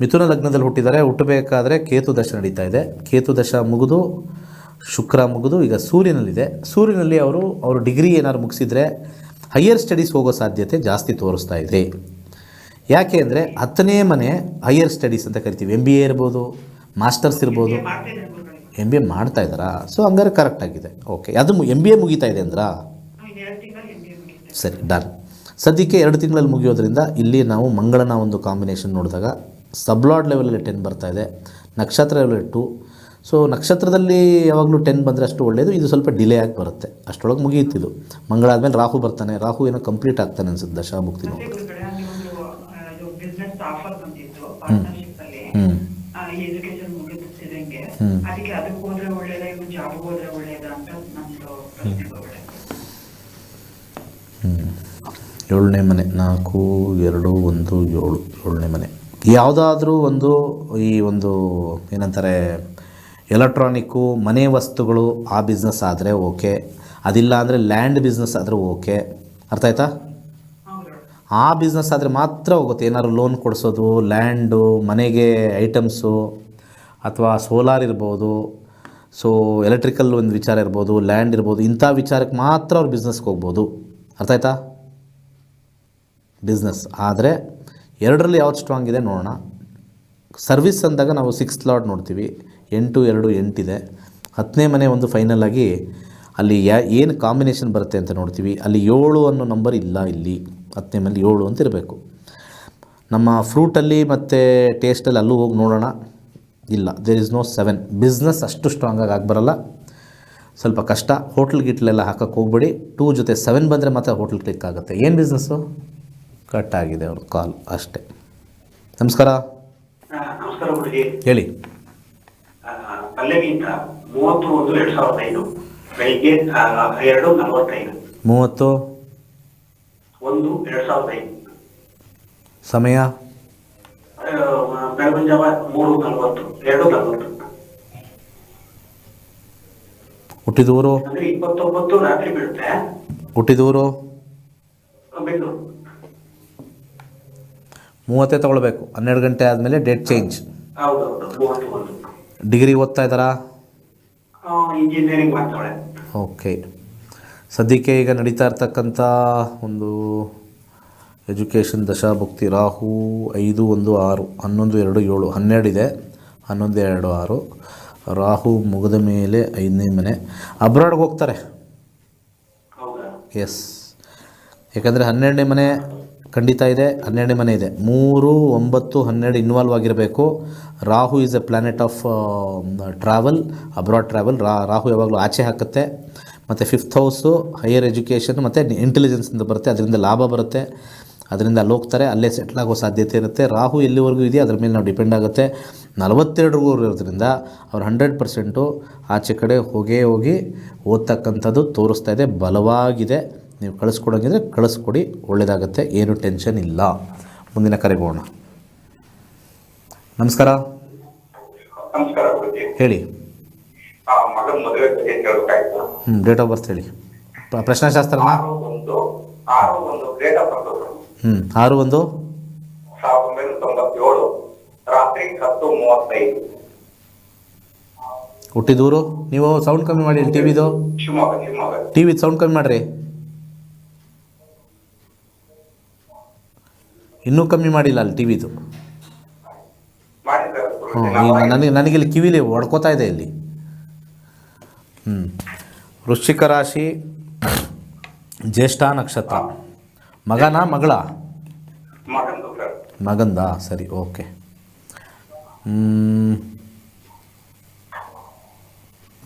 ಮಿಥುನ ಲಗ್ನದಲ್ಲಿ ಹುಟ್ಟಿದ್ದಾರೆ ಹುಟ್ಟಬೇಕಾದ್ರೆ ಕೇತು ದಶ ನಡೀತಾ ಇದೆ. ಕೇತು ದಶ ಮುಗಿದು ಶುಕ್ರ ಮುಗಿದು ಈಗ ಸೂರ್ಯನಲ್ಲಿದೆ. ಸೂರ್ಯನಲ್ಲಿ ಅವರು ಅವರು ಡಿಗ್ರಿ ಏನಾದ್ರು ಮುಗಿಸಿದರೆ ಹೈಯರ್ ಸ್ಟಡೀಸ್ ಹೋಗೋ ಸಾಧ್ಯತೆ ಜಾಸ್ತಿ ತೋರಿಸ್ತಾ ಇದೆ. ಯಾಕೆ ಅಂದರೆ ಹತ್ತನೇ ಮನೆ ಹೈಯರ್ ಸ್ಟಡೀಸ್ ಅಂತ ಕರಿತೀವಿ. ಎಂ ಬಿ ಎ ಇರ್ಬೋದು, ಮಾಸ್ಟರ್ಸ್ ಇರ್ಬೋದು. ಎಂ ಬಿ ಎ ಮಾಡ್ತಾ ಇದ್ದಾರಾ? ಸೊ ಹಂಗಾರೆ ಕರೆಕ್ಟ್ ಆಗಿದೆ. ಓಕೆ ಅದು ಎಂ ಬಿ ಎ ಮುಗಿತಾ ಇದೆ ಅಂದ್ರಾ ಇನ್ನು ಎರಡು ತಿಂಗಳು ಎಂ ಬಿ ಎ ಮುಗೀತದೆ ಸರಿ ಡನ್ ಸದ್ಯಕ್ಕೆ ಎರಡು ತಿಂಗಳಲ್ಲಿ ಮುಗಿಯೋದ್ರಿಂದ ಇಲ್ಲಿ ನಾವು ಮಂಗಳನ ಒಂದು ಕಾಂಬಿನೇಷನ್ ನೋಡಿದಾಗ ಸಬ್ಲಾಡ್ ಲೆವೆಲಲ್ಲಿ ಟೆನ್ ಬರ್ತಾ ಇದೆ ನಕ್ಷತ್ರ ಲೆವೆಲ್ ಟು ಸೊ ನಕ್ಷತ್ರದಲ್ಲಿ ಯಾವಾಗಲೂ ಟೆನ್ ಬಂದರೆ ಅಷ್ಟು ಒಳ್ಳೆಯದು ಇದು ಸ್ವಲ್ಪ ಡಿಲೇ ಆಗಿ ಬರುತ್ತೆ. ಅಷ್ಟರೊಳಗೆ ಮುಗಿಯುತ್ತಿದ್ದು ಮಂಗಳ ಆದಮೇಲೆ ರಾಹು ಬರ್ತಾನೆ ರಾಹು ಏನೋ ಕಂಪ್ಲೀಟ್ ಆಗ್ತಾನೆ ಅನ್ಸುತ್ತೆ ದಶಾ ಮುಕ್ತಿ ನೋಡಿ ಗುರುಗಳೇ ನನಗೆ ಒಂದು ಆ, ಇದು ಬಿಸ್ನೆಸ್ ಆಫರ್ ಬಂದಿತ್ತು ಪಾರ್ಟ್ನರ್ಶಿಪ್ ಅಲ್ಲಿ ಹ್ಞೂ ಆ, ಈ ಎಜುಕೇಶನ್ ಮುಗಿತಿದ್ದಂಗೆ ಹ್ಮ್. ಅದಕ್ಕೆ ಅದಕ್ಕೆ ಹೋದ್ರೆ ಒಳ್ಳೇದ ಇವು ಜಾಬ್ ಹೋದ್ರೆ ಒಳ್ಳೇದ ಅಂತ ನಮ್ದು ಪ್ರಶ್ನೆ ಗುರುಗಳೇ. ಏಳನೇ ಮನೆ, ನಾಲ್ಕು, ಎರಡು, ಒಂದು, ಏಳು, ಏಳನೇ ಮನೆ. ಯಾವುದಾದ್ರೂ ಒಂದು ಈ ಒಂದು ಏನಂತಾರೆ, ಎಲೆಕ್ಟ್ರಾನಿಕ್ಕು, ಮನೆ ವಸ್ತುಗಳು ಆ ಬಿಸ್ನೆಸ್ ಆದರೆ ಓಕೆ. ಅದಿಲ್ಲ ಅಂದರೆ ಲ್ಯಾಂಡ್ ಬಿಸ್ನೆಸ್ ಆದರೆ ಓಕೆ. ಅರ್ಥ ಆಯ್ತಾ? ಆ ಬಿಸ್ನೆಸ್ ಆದರೆ ಮಾತ್ರ ಹೋಗುತ್ತೆ. ಏನಾದ್ರು ಲೋನ್ ಕೊಡಿಸೋದು ಲ್ಯಾಂಡು ಮನೆಗೆ ಐಟಮ್ಸು ಅಥವಾ ಸೋಲಾರ್ ಇರ್ಬೋದು ಸೊ ಎಲೆಕ್ಟ್ರಿಕಲ್ ಒಂದು ವಿಚಾರ ಇರ್ಬೋದು ಲ್ಯಾಂಡ್ ಇರ್ಬೋದು, ಇಂಥ ವಿಚಾರಕ್ಕೆ ಮಾತ್ರ ಅವ್ರು ಬಿಸ್ನೆಸ್ಗೆ ಹೋಗ್ಬೋದು. ಅರ್ಥ ಆಯ್ತಾ? ಬಿಸ್ನೆಸ್ ಆದರೆ ಎರಡರಲ್ಲಿ ಯಾವ್ದು ಸ್ಟ್ರಾಂಗ್ ಇದೆ ನೋಡೋಣ. ಸರ್ವಿಸ್ ಅಂದಾಗ ನಾವು ಸಿಕ್ಸ್ ಲಾಟ್ ನೋಡ್ತೀವಿ. ಎಂಟು, ಎರಡು ಎಂಟಿದೆ ಹತ್ತನೇ ಮನೆ ಒಂದು ಫೈನಲ್ ಆಗಿ ಅಲ್ಲಿ ಯಾ, ಏನು ಕಾಂಬಿನೇಷನ್ ಬರುತ್ತೆ ಅಂತ ನೋಡ್ತೀವಿ. ಅಲ್ಲಿ ಏಳು ಅನ್ನೋ ನಂಬರ್ ಇಲ್ಲ ಇಲ್ಲಿ. ಹತ್ತನೇ ಮನೇಲಿ ಏಳು ಅಂತ ಇರಬೇಕು. ನಮ್ಮ ಫ್ರೂಟಲ್ಲಿ ಮತ್ತು ಟೇಸ್ಟಲ್ಲಿ ಅಲ್ಲೂ ಹೋಗಿ ನೋಡೋಣ. ಇಲ್ಲ there is no seven business ಅಷ್ಟು ಸ್ಟ್ರಾಂಗಾಗಿ ಆಗಿಬರಲ್ಲ. ಸ್ವಲ್ಪ ಕಷ್ಟ. ಹೋಟ್ಲ್ ಗಿಟ್ಲೆಲ್ಲ ಹಾಕಕ್ಕೆ ಹೋಗ್ಬೇಡಿ. ಟೂ ಜೊತೆ ಸೆವೆನ್ ಬಂದರೆ ಮಾತ್ರ ಹೋಟ್ಲ್ ಕ್ಲಿಕ್ ಆಗುತ್ತೆ. ಏನು ಬಿಸ್ನೆಸ್ಸು ಕಟ್ ಆಗಿದೆ ಅವ್ರ ಕಾಲ್ ಅಷ್ಟೇ. ನಮಸ್ಕಾರ. ನಮಸ್ಕಾರ ಹುಡುಗಿ. ಹೇಳಿ. ಮೂವತ್ತು ಒಂದು ಎರಡ್ ಸಾವಿರದ ಐದು ಸಮಯ? ಬೆಳಗಿನ ಜಾವ ಮೂರು ನಲವತ್ತು ಎರಡು ನಲವತ್ತು. ಹುಟ್ಟಿದೂರು? ಇಪ್ಪತ್ತೊಂಬತ್ತು ರಾತ್ರಿ ಬೀಳುತ್ತೆ. ಹುಟ್ಟಿದೂರು? ಬೆಂಗಳೂರು. ಮೂವತ್ತೇ ತೊಗೊಳ್ಬೇಕು. ಹನ್ನೆರಡು ಗಂಟೆ ಆದಮೇಲೆ ಡೇಟ್ ಚೇಂಜ್ ಡಿಗ್ರಿ ಓದ್ತಾ ಇದ್ದಾರಾ? ಓಕೆ ಸದ್ಯಕ್ಕೆ ಈಗ ನಡೀತಾ ಇರ್ತಕ್ಕಂಥ ಒಂದು ಎಜುಕೇಷನ್ ದಶಾಭುಕ್ತಿ ರಾಹು ಐದು ಒಂದು ಆರು ಹನ್ನೊಂದು ಎರಡು ಏಳು ಹನ್ನೆರಡು ಇದೆ. ಹನ್ನೊಂದು ಎರಡು ಆರು. ರಾಹು ಮುಗಿದ ಮೇಲೆ ಐದನೇ ಮನೆ. ಅಬ್ರಾಡ್ಗೆ ಹೋಗ್ತಾರೆ? ಎಸ್ ಯಾಕಂದರೆ ಹನ್ನೆರಡನೇ ಮನೆ ಖಂಡಿತ ಇದೆ, ಹನ್ನೆರಡನೇ ಮನೆ ಇದೆ. ಮೂರು, ಒಂಬತ್ತು, ಹನ್ನೆರಡು ಇನ್ವಾಲ್ವ್ ಆಗಿರಬೇಕು. Rahu is a planet of travel abroad travel Rahu ಯಾವಾಗಲೂ ಆಚೆ ಹಾಕುತ್ತೆ. ಮತ್ತು ಫಿಫ್ತ್ ಹೌಸು ಹೈಯರ್ ಎಜುಕೇಷನ್ ಮತ್ತು ಇಂಟೆಲಿಜೆನ್ಸಿಂದ ಬರುತ್ತೆ. ಅದರಿಂದ ಲಾಭ ಬರುತ್ತೆ. ಅದರಿಂದ ಅಲ್ಲಿ ಹೋಗ್ತಾರೆ. ಅಲ್ಲೇ ಸೆಟ್ಲ್ ಆಗೋ ಸಾಧ್ಯತೆ ಇರುತ್ತೆ. ರಾಹು ಎಲ್ಲಿವರೆಗೂ ಇದೆಯೋ ಅದ್ರ ಮೇಲೆ ನಾವು ಡಿಪೆಂಡ್ ಆಗುತ್ತೆ. ನಲವತ್ತೆರಡುಗೂ ಇರೋದ್ರಿಂದ ಅವ್ರು ಹಂಡ್ರೆಡ್ ಪರ್ಸೆಂಟು ಆಚೆ ಕಡೆ ಹೋಗೇ ಹೋಗಿ ಓದ್ತಕ್ಕಂಥದ್ದು ತೋರಿಸ್ತಾ ಇದೆ. ಬಲವಾಗಿದೆ. ನೀವು ಕಳಿಸ್ಕೊಡೋಂಗಿದ್ರೆ ಕಳಿಸ್ಕೊಡಿ ಒಳ್ಳೆಯದಾಗುತ್ತೆ ಏನು ಟೆನ್ಷನ್ ಇಲ್ಲ. ಮುಂದಿನ ಕರೆಗೋಣ ನಮಸ್ಕಾರ. ಹೇಳಿ. ಹ್ಞೂ ಡೇಟ್ ಆಫ್ ಬರ್ತ್ ಹೇಳಿ. ಪ್ರ- ಪ್ರಶ್ನಾಶಾಸ್ತ್ರನ? ಹ್ಞೂ ಆರು ಒಂದು ಹುಟ್ಟಿದೂರು? ನೀವು ಸೌಂಡ್ ಕಮ್ಮಿ ಮಾಡಿ ಟಿ ವಿದು ಶಿವಮೊಗ್ಗ ಶಿವಮೊಗ್ಗ. ಟಿ ವಿದು ಸೌಂಡ್ ಕಮ್ಮಿ ಮಾಡಿರಿ. ಇನ್ನೂ ಕಮ್ಮಿ ಮಾಡಿಲ್ಲ ಅಲ್ಲಿ ಟಿವಿದು. ಹ್ಞೂ ಈಗ ನನಗೆ ನನಗಿಲ್ಲಿ ಕಿವಿಲಿ ಹೊಡ್ಕೋತಾ ಇದೆ ಇಲ್ಲಿ. ಹ್ಞೂ ವೃಶ್ಚಿಕ ರಾಶಿ ಜ್ಯೇಷ್ಠ ನಕ್ಷತ್ರ. ಮಗನ ಮಗಳ? ಮಗಂದು ಸರ್ ಓಕೆ.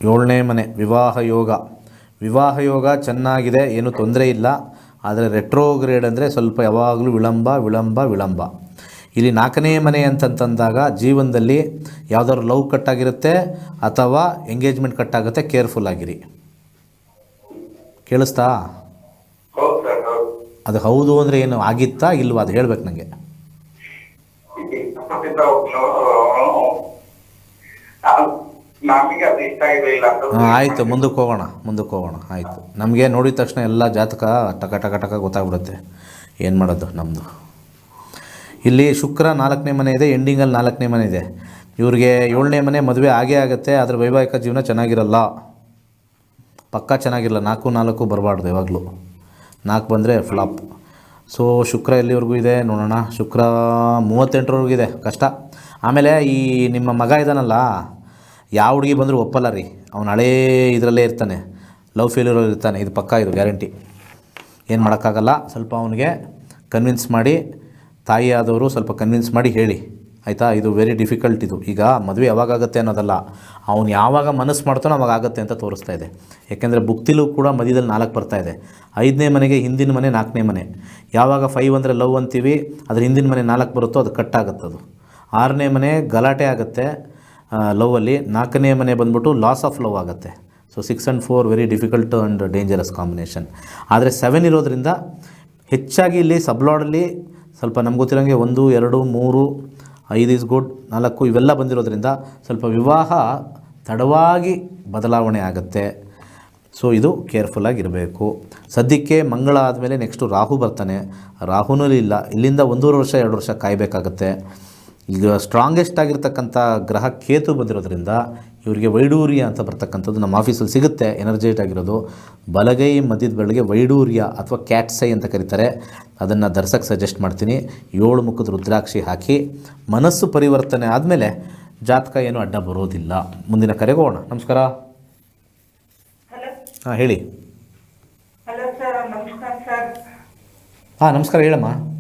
ಏಳನೇ ಮನೆ ವಿವಾಹ ಯೋಗ. ವಿವಾಹ ಯೋಗ ಚೆನ್ನಾಗಿದೆ ಏನು ತೊಂದರೆ ಇಲ್ಲ. ಆದರೆ ರೆಟ್ರೋಗ್ರೇಡ್ ಅಂದರೆ ಸ್ವಲ್ಪ ಯಾವಾಗಲೂ ವಿಳಂಬ ವಿಳಂಬ ವಿಳಂಬ ಇಲ್ಲಿ ನಾಲ್ಕನೇ ಮನೆ ಅಂತಂತಂದಾಗ ಜೀವನದಲ್ಲಿ ಯಾವುದಾದ್ರು ಲವ್ ಕಟ್ಟಾಗಿರುತ್ತೆ ಅಥವಾ ಎಂಗೇಜ್ಮೆಂಟ್ ಕಟ್ಟಾಗುತ್ತೆ ಕೇರ್ಫುಲ್ ಆಗಿರಿ ಕೇಳಿಸ್ತಾ ಅದು ಹೌದು ಅಂದರೆ ಏನು ಆಗಿತ್ತಾ ಇಲ್ವಾ ಅದು ಹೇಳ್ಬೇಕು ನನಗೆ ನಮಗೆ ಅದು ಇಷ್ಟ ಇರಲಿಲ್ಲ ಅಂತ ಹಾಂ ಆಯಿತು ಮುಂದಕ್ಕೆ ಹೋಗೋಣ ಮುಂದಕ್ಕೆ ಹೋಗೋಣ ಆಯಿತು. ನಮಗೆ ನೋಡಿದ ತಕ್ಷಣ ಎಲ್ಲ ಜಾತಕ ಟಕ ಟಕ ಟಕ ಗೊತ್ತಾಗ್ಬಿಡುತ್ತೆ. ಏನು ಮಾಡೋದು ನಮ್ಮದು ಇಲ್ಲಿ ಶುಕ್ರ ನಾಲ್ಕನೇ ಮನೆ ಇದೆ ಎಂಡಿಂಗಲ್ಲಿ ನಾಲ್ಕನೇ ಮನೆ ಇದೆ. ಇವ್ರಿಗೆ ಏಳನೇ ಮನೆ ಮದುವೆ ಆಗೇ ಆಗುತ್ತೆ ಆದರೆ ವೈವಾಹಿಕ ಜೀವನ ಚೆನ್ನಾಗಿರಲ್ಲ. ಪಕ್ಕ ಚೆನ್ನಾಗಿರಲ್ಲ ನಾಲ್ಕು ನಾಲ್ಕು ಬರಬಾರ್ದು ಯಾವಾಗಲೂ. ನಾಲ್ಕು ಬಂದರೆ ಫ್ಲಾಪ್ ಸೊ ಶುಕ್ರ ಎಲ್ಲಿವರೆಗೂ ಇದೆ ನೋಡೋಣ. ಶುಕ್ರ ಮೂವತ್ತೆಂಟರವರೆಗೂ ಇದೆ ಕಷ್ಟ. ಆಮೇಲೆ ಈ ನಿಮ್ಮ ಮಗ ಇದ್ದಾನಲ್ಲ ಯಾವ ಹುಡುಗಿ ಬಂದರೂ ಒಪ್ಪಲ್ಲ ರೀ. ಅವನು ಹಳೇ ಇದರಲ್ಲೇ ಇರ್ತಾನೆ. ಲವ್ ಫೇಲ್ಯೂರ್ ಇರ್ತಾನೆ. ಇದು ಪಕ್ಕ ಇದು ಗ್ಯಾರಂಟಿ ಏನು ಮಾಡೋಕ್ಕಾಗಲ್ಲ. ಸ್ವಲ್ಪ ಅವನಿಗೆ ಕನ್ವಿನ್ಸ್ ಮಾಡಿ, ತಾಯಿ ಆದವರು ಸ್ವಲ್ಪ ಕನ್ವಿನ್ಸ್ ಮಾಡಿ ಹೇಳಿ. ಆಯಿತಾ? ಇದು ವೆರಿ ಡಿಫಿಕಲ್ಟ್ ಇದು. ಈಗ ಮದುವೆ ಯಾವಾಗಾಗುತ್ತೆ ಅನ್ನೋದಲ್ಲ. ಅವನು ಯಾವಾಗ ಮನಸ್ಸು ಮಾಡ್ತಾನೋ ಅವಾಗ ಆಗುತ್ತೆ ಅಂತ ತೋರಿಸ್ತಾ ಇದೆ. ಯಾಕೆಂದರೆ ಬುಕ್ತಿಲೂ ಕೂಡ ಮಧ್ಯದಲ್ಲಿ ನಾಲ್ಕು ಬರ್ತಾ ಇದೆ. ಐದನೇ ಮನೆಗೆ ಹಿಂದಿನ ಮನೆ, ನಾಲ್ಕನೇ ಮನೆ. ಯಾವಾಗ ಫೈವ್ ಅಂದರೆ ಲವ್ ಅಂತೀವಿ, ಅದ್ರ ಹಿಂದಿನ ಮನೆ ನಾಲ್ಕು ಬರುತ್ತೋ ಅದು ಕಟ್ ಆಗುತ್ತೆ ಅದು. ಆರನೇ ಮನೆ ಗಲಾಟೆ ಆಗುತ್ತೆ. ಲವ್ವಲ್ಲಿ ನಾಲ್ಕನೇ ಮನೆ ಬಂದ್ಬಿಟ್ಟು ಲಾಸ್ ಆಫ್ ಲವ್ ಆಗುತ್ತೆ. So six and four very difficult and dangerous combination ಆದರೆ ಸೆವೆನ್ ಇರೋದ್ರಿಂದ ಹೆಚ್ಚಾಗಿ ಇಲ್ಲಿ ಸಬ್ಲಾಡಲ್ಲಿ ಸ್ವಲ್ಪ ನಮ್ಗೆ ಗೊತ್ತಿರೋಂಗೆ ಒಂದು, ಎರಡು, ಮೂರು, ಐದು ಇಸ್ ಗುಡ್ ನಾಲ್ಕು ಇವೆಲ್ಲ ಬಂದಿರೋದ್ರಿಂದ ಸ್ವಲ್ಪ ವಿವಾಹ ತಡವಾಗಿ ಬದಲಾವಣೆ ಆಗುತ್ತೆ. ಸೊ ಇದು ಕೇರ್ಫುಲ್ಲಾಗಿರಬೇಕು ಸದ್ಯಕ್ಕೆ ಮಂಗಳ ಆದಮೇಲೆ ನೆಕ್ಸ್ಟು ರಾಹು ಬರ್ತಾನೆ. ರಾಹುನೂ ಇಲ್ಲ. ಇಲ್ಲಿಂದ ಒಂದೂವರೆ ವರ್ಷ, ಎರಡು ವರ್ಷ ಕಾಯಬೇಕಾಗತ್ತೆ. ಈಗ ಸ್ಟ್ರಾಂಗೆಸ್ಟ್ ಆಗಿರ್ತಕ್ಕಂಥ ಗ್ರಹ ಕೇತು ಬಂದಿರೋದ್ರಿಂದ ಇವರಿಗೆ ವೈಡೂರ್ಯ ಅಂತ ಬರ್ತಕ್ಕಂಥದ್ದು ನಮ್ಮ ಆಫೀಸಲ್ಲಿ ಸಿಗುತ್ತೆ ಎನರ್ಜೆಟ್ ಆಗಿರೋದು. ಬಲಗೈ ಮಧ್ಯದ ಬೆಳಗ್ಗೆ ವೈಡೂರ್ಯ ಅಥವಾ ಕ್ಯಾಟ್ಸೈ ಅಂತ ಕರೀತಾರೆ. ಅದನ್ನು ಧರ್ಸಕ್ಕೆ ಸಜೆಸ್ಟ್ ಮಾಡ್ತೀನಿ. ಏಳು ಮುಖದ ರುದ್ರಾಕ್ಷಿ ಹಾಕಿ ಮನಸ್ಸು ಪರಿವರ್ತನೆ ಆದಮೇಲೆ ಜಾತಕ ಏನು ಅಡ್ಡ ಬರೋದಿಲ್ಲ. ಮುಂದಿನ ಕರೆಗೆ ಹೋಗೋಣ. ನಮಸ್ಕಾರ. ಹಾಂ ಹೇಳಿ. ಹಾಂ ನಮಸ್ಕಾರ ಹೇಳಮ್ಮ.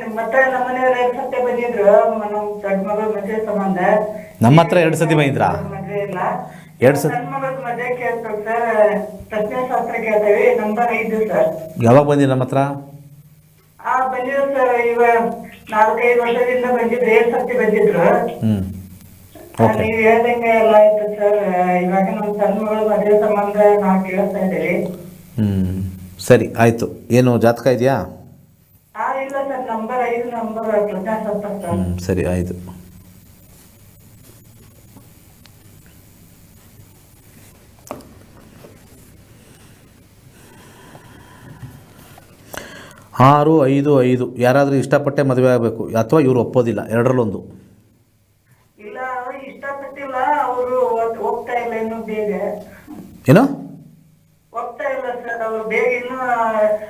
ನಿಮ್ಮ ಹತ್ರ ನಮ್ಮನೆಯವ್ರು ಎರಡು ಸತಿ ಬಂದಿದ್ರು. ನಮ್ಮ ದೊಡ್ಡ ಮಗಳ ಮದುವೆ ಸಂಬಂಧ. ನಮ್ಮ ಹತ್ರ ಎರಡು ಸತಿ ಬಂದಿದ್ರ? ಮದುವೆ ಇಲ್ಲ. ಎರಡು ಸತಿ ನನ್ನ ಮಗಳ ಮದುವೆ ಕೇಳ್ತೀವಿ ಸರ್. ಪ್ರಶ್ನೆ ಶಾಸ್ತ್ರ ಕೇಳ್ತೇವೆ. ನಂಬರ್ ಐದು ಸರ್. ಯಾವಾಗ ಬಂದಿರಿ ನಮ್ಮ ಹತ್ರ? ಆ ಬಂದಿದ್ರು ಸರ್. ಇವ ನಾಲ್ಕೈದು ವರ್ಷದಿಂದ ಬಂದಿದ್ರು. ಏಳು ಸತಿ ಬಂದಿದ್ರು. ಹ್ಮ್. ಓಕೆ ನೀವ್ ಹೇಳ್ದಂಗೆ ಎಲ್ಲ ಆಯ್ತು ಸರ್. ಇವಾಗ ನಮ್ ಸಣ್ಣ ಮಗಳ ಮದುವೆ ಸಂಬಂಧ ನಾವು ಕೇಳ್ತಾ ಇದ್ದೀವಿ. ಹ್ಞೂ ಸರಿ ಆಯ್ತು. ಏನು ಜಾತಕ ಇದೆಯಾ ಆ ಇಲ್ಲ ಸರ್ ನಂಬರ್ ಐದು ನಂಬರ್ ಪ್ರಜ್ಞಾಶಾಸ್ತ್ರ ಸರ್ ಹ್ಞೂ ಸರಿ ಆಯಿತು. ಆರು ಐದು ಐದು. ಯಾರಾದರೂ ಇಷ್ಟಪಟ್ಟೆ ಮದುವೆ ಆಗಬೇಕು. ಅಥವಾ ಇವರು ಒಪ್ಪೋದಿಲ್ಲ. ಎರಡರಲ್ಲೊಂದು. ಇಲ್ಲ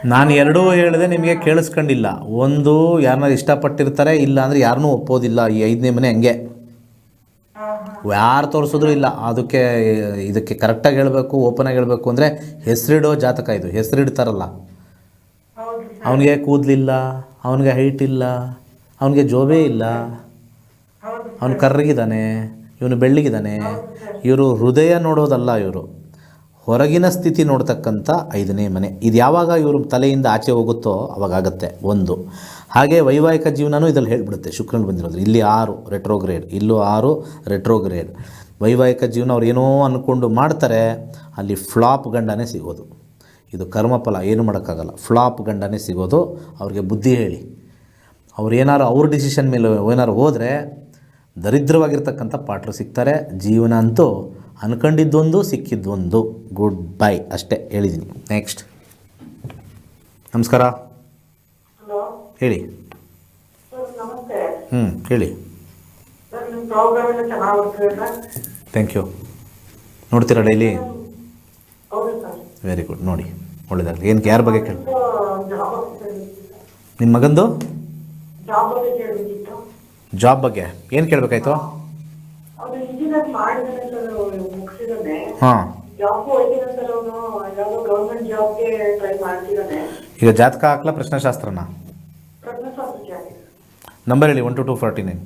ನಾನು ಎರಡೂ ಹೇಳಿದೆ ನಿಮಗೆ ಕೇಳಿಸ್ಕೊಂಡಿಲ್ಲ. ಒಂದು ಯಾರನ್ನ ಇಷ್ಟಪಟ್ಟಿರ್ತಾರೆ ಇಲ್ಲ ಅಂದರೆ ಯಾರನ್ನೂ ಒಪ್ಪೋದಿಲ್ಲ. ಈ ಐದನೇ ಮನೆ ಹಂಗೆ. ಯಾರು ತೋರಿಸಿದ್ರು ಇಲ್ಲ. ಅದಕ್ಕೆ ಇದಕ್ಕೆ ಕರೆಕ್ಟಾಗಿ ಹೇಳಬೇಕು ಓಪನಾಗಿ ಹೇಳಬೇಕು ಅಂದರೆ ಹೆಸರಿಡೋ ಜಾತಕ ಇದು. ಹೆಸರಿಡ್ತಾರಲ್ಲ. ಅವನಿಗೆ ಕೂದಲಿಲ್ಲ ಅವನಿಗೆ ಹೈಟ್ ಇಲ್ಲ ಅವನಿಗೆ ಜೋಬೇ ಇಲ್ಲ. ಅವನು ಕರ್ರಗಿದ್ದಾನೆ ಇವನು ಬೆಳ್ಳಿಗಿದ್ದಾನೆ. ಇವರು ಹೃದಯ ನೋಡೋದಲ್ಲ ಇವರು. ಹೊರಗಿನ ಸ್ಥಿತಿ ನೋಡ್ತಕ್ಕಂಥ ಐದನೇ ಮನೆ. ಇದು ಯಾವಾಗ ಇವರು ತಲೆಯಿಂದ ಆಚೆ ಹೋಗುತ್ತೋ ಅವಾಗಾಗತ್ತೆ ಒಂದು. ಹಾಗೆ ವೈವಾಹಿಕ ಜೀವನನೂ ಇದರಲ್ಲಿ ಹೇಳಿಬಿಡುತ್ತೆ ಶುಕ್ರನ್ ಬಂದಿರೋದು ಇಲ್ಲಿ ಆರು ರೆಟ್ರೋಗ್ರೇಡ್ ಇಲ್ಲೂ ಆರು ರೆಟ್ರೋಗ್ರೇಡ್ ವೈವಾಹಿಕ ಜೀವನ ಅವ್ರು ಏನೋ ಅಂದ್ಕೊಂಡು ಮಾಡ್ತಾರೆ, ಅಲ್ಲಿ ಫ್ಲಾಪ್ ಗಂಡನೇ ಸಿಗೋದು. ಇದು ಕರ್ಮಫಲ, ಏನು ಮಾಡೋಕ್ಕಾಗಲ್ಲ. ಫ್ಲಾಪ್ ಗಂಡನೇ ಸಿಗೋದು, ಅವ್ರಿಗೆ ಬುದ್ಧಿ ಹೇಳಿ. ಅವ್ರು ಏನಾರು ಅವ್ರ ಡಿಸಿಷನ್ ಮೇಲೆ ಏನಾರು ಹೋದರೆ, ದರಿದ್ರವಾಗಿರ್ತಕ್ಕಂಥ ಪಾಟ್ರು ಸಿಗ್ತಾರೆ. ಜೀವನ ಅಂತೂ ಅನ್ಕೊಂಡಿದ್ದೊಂದು ಸಿಕ್ಕಿದ್ದೊಂದು. ಗುಡ್ ಬೈ ಅಷ್ಟೇ ಹೇಳಿದ್ದೀನಿ. ನೆಕ್ಸ್ಟ್ ನಮಸ್ಕಾರ. ಹೇಳಿ. ಹ್ಞೂ ಹೇಳಿ. ಥ್ಯಾಂಕ್ ಯು ನೋಡ್ತೀರಾ ಡೈಲಿ ವೆರಿ ಗುಡ್ ನೋಡಿ ಒಳ್ಳೆದಾಗಲಿ. ಏನು ಯಾರ ಬಗ್ಗೆ ಕೇಳಿ ನಿಮ್ಮ ಮಗಂದು? ಜಾಬ್ ಬಗ್ಗೆ ಏನು ಕೇಳಬೇಕಾಯ್ತು? ಈಗ ಜಾತಕ ಹಾಕ್ಲಾ ಪ್ರಶ್ನೆಶಾಸ್ತ್ರನ? ನಂಬರ್ ಹೇಳಿ one two two forty nine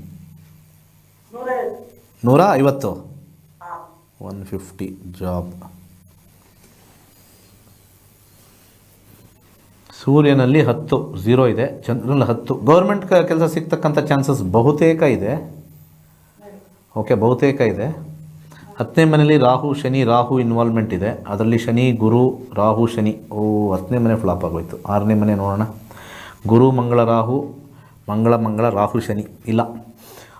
ನೂರ ಐವತ್ತು? ಒನ್ ಫಿಫ್ಟಿ ಜಾಬ್ ಸೂರ್ಯನಲ್ಲಿ ಹತ್ತು ಝೀರೋ ಇದೆ. ಚಂದ್ರನಲ್ಲಿ ಹತ್ತು. ಗೌರ್ಮೆಂಟ್ ಕೆಲಸ ಸಿಗ್ತಕ್ಕಂಥ ಚಾನ್ಸಸ್ ಬಹುತೇಕ ಇದೆ. ಓಕೆ, ಬಹುತೇಕ ಇದೆ. ಹತ್ತನೇ ಮನೇಲಿ ರಾಹು, ಶನಿ, ರಾಹು ಇನ್ವಾಲ್ವ್ಮೆಂಟ್ ಇದೆ. ಅದರಲ್ಲಿ ಶನಿ, ಗುರು, ರಾಹು, ಶನಿ. ಓ, ಹತ್ತನೇ ಮನೆ ಫ್ಲಾಪ್ ಆಗೋಯ್ತು. ಆರನೇ ಮನೆ ನೋಡೋಣ. ಗುರು, ಮಂಗಳ, ರಾಹು, ಮಂಗಳ ಮಂಗಳ, ರಾಹು, ಶನಿ. ಇಲ್ಲ.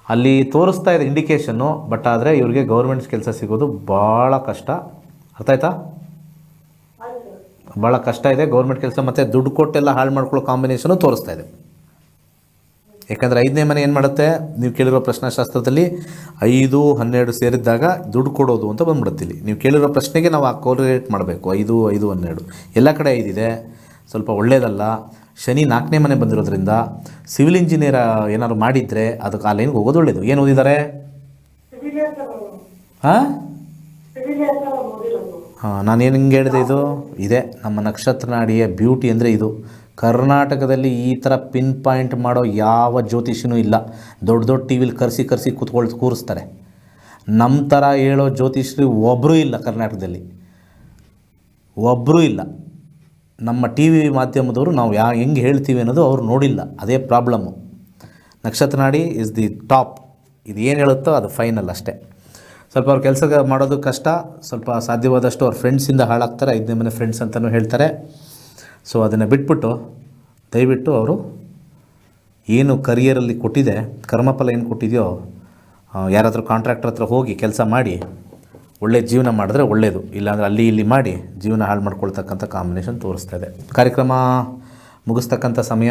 ಅಲ್ಲಿ ತೋರಿಸ್ತಾ ಇದೆ ಇಂಡಿಕೇಷನ್ನು ಬಟ್ ಆದರೆ ಇವರಿಗೆ ಗೌರ್ಮೆಂಟ್ಸ್ ಕೆಲಸ ಸಿಗೋದು ಭಾಳ ಕಷ್ಟ. ಅರ್ಥ ಆಯ್ತಾ? ಭಾಳ ಕಷ್ಟ ಇದೆ. ಗೌರ್ಮೆಂಟ್ ಕೆಲಸ ಮತ್ತು ದುಡ್ಡು ಕೊಟ್ಟೆಲ್ಲ ಹಾಳು ಮಾಡ್ಕೊಳ್ಳೋ ಕಾಂಬಿನೇಷನು ತೋರಿಸ್ತಾ ಇದೆ. ಯಾಕಂದರೆ ಐದನೇ ಮನೆ ಏನು ಮಾಡುತ್ತೆ? ನೀವು ಕೇಳಿರೋ ಪ್ರಶ್ನಾಶಾಸ್ತ್ರದಲ್ಲಿ ಐದು, ಹನ್ನೆರಡು ಸೇರಿದ್ದಾಗ ದುಡ್ಡು ಕೊಡೋದು ಅಂತ ಬಂದ್ಬಿಡುತ್ತೆ ಇಲ್ಲಿ. ನೀವು ಕೇಳಿರೋ ಪ್ರಶ್ನೆಗೆ ನಾವು ಆ ಕೋರಿಲೇಟ್ ಮಾಡಬೇಕು. ಐದು ಐದು, ಹನ್ನೆರಡು. ಎಲ್ಲ ಕಡೆ ಐದಿದೆ ಸ್ವಲ್ಪ ಒಳ್ಳೆಯದಲ್ಲ ಶನಿ ನಾಲ್ಕನೇ ಮನೆ ಬಂದಿರೋದ್ರಿಂದ ಸಿವಿಲ್ ಇಂಜಿನಿಯರ್ ಏನಾದ್ರು ಮಾಡಿದರೆ ಅದಕ್ಕೆ ಆ ಲೈನ್ಗೆ ಹೋಗೋದು ಒಳ್ಳೇದು. ಏನು ಓದಿದ್ದಾರೆ? ಹಾಂ? ಹಾಂ ನಾನು ಏನು ಹಿಂಗೆ ಹೇಳಿದೆ ಇದು? ಇದೆ. ನಮ್ಮ ನಕ್ಷತ್ರ ನಾಡಿಯ ಬ್ಯೂಟಿ ಅಂದರೆ ಇದು. ಕರ್ನಾಟಕದಲ್ಲಿ ಈ ಥರ ಪಿನ್ ಪಾಯಿಂಟ್ ಮಾಡೋ ಯಾವ ಜ್ಯೋತಿಷನೂ ಇಲ್ಲ. ದೊಡ್ಡ ದೊಡ್ಡ ಟಿ ವಿಲಿ ಕರೆಸಿ ಕರೆಸಿ ಕೂತ್ಕೊಳ್ ಕೂರಿಸ್ತಾರೆ. ನಮ್ಮ ಥರ ಹೇಳೋ ಜ್ಯೋತಿಷಿ ಒಬ್ಬರೂ ಇಲ್ಲ ಕರ್ನಾಟಕದಲ್ಲಿ. ಒಬ್ಬರೂ ಇಲ್ಲ. ನಮ್ಮ ಟಿ ವಿ ಮಾಧ್ಯಮದವರು ನಾವು ಯಾ, ಹೆಂಗೆ ಹೇಳ್ತೀವಿ ಅನ್ನೋದು ಅವರು ನೋಡಿಲ್ಲ. ಅದೇ ಪ್ರಾಬ್ಲಮ್ಮು ನಕ್ಷತ್ರ ನಾಡಿ ಇಸ್ ದಿ ಟಾಪ್. ಇದು ಏನು ಹೇಳುತ್ತೋ ಅದು ಫೈನಲ್ ಅಷ್ಟೇ. ಸ್ವಲ್ಪ ಅವ್ರ ಕೆಲಸ ಮಾಡೋದು ಕಷ್ಟ. ಸ್ವಲ್ಪ ಸಾಧ್ಯವಾದಷ್ಟು ಅವ್ರ ಫ್ರೆಂಡ್ಸಿಂದ ಹಾಳಾಗ್ತಾರೆ. ಐದನೇ ಮನೆ ಫ್ರೆಂಡ್ಸ್ ಅಂತಲೂ ಹೇಳ್ತಾರೆ. ಸೊ ಅದನ್ನು ಬಿಟ್ಬಿಟ್ಟು ದಯವಿಟ್ಟು ಅವರು ಏನು ಕರಿಯರಲ್ಲಿ ಕೊಟ್ಟಿದೆ, ಕರ್ಮಫಲ ಏನು ಕೊಟ್ಟಿದೆಯೋ ಯಾರಾದರೂ ಕಾಂಟ್ರಾಕ್ಟರ್ ಹತ್ರ ಹೋಗಿ ಕೆಲಸ ಮಾಡಿ, ಒಳ್ಳೆ ಜೀವನ ಮಾಡಿದ್ರೆ ಒಳ್ಳೆಯದು ಇಲ್ಲಾಂದರೆ ಅಲ್ಲಿ ಇಲ್ಲಿ ಮಾಡಿ ಜೀವನ ಹಾಳು ಮಾಡ್ಕೊಳ್ತಕ್ಕಂಥ ಕಾಂಬಿನೇಷನ್ ತೋರಿಸ್ತಾ ಇದೆ. ಕಾರ್ಯಕ್ರಮ ಮುಗಿಸ್ತಕ್ಕಂಥ ಸಮಯ.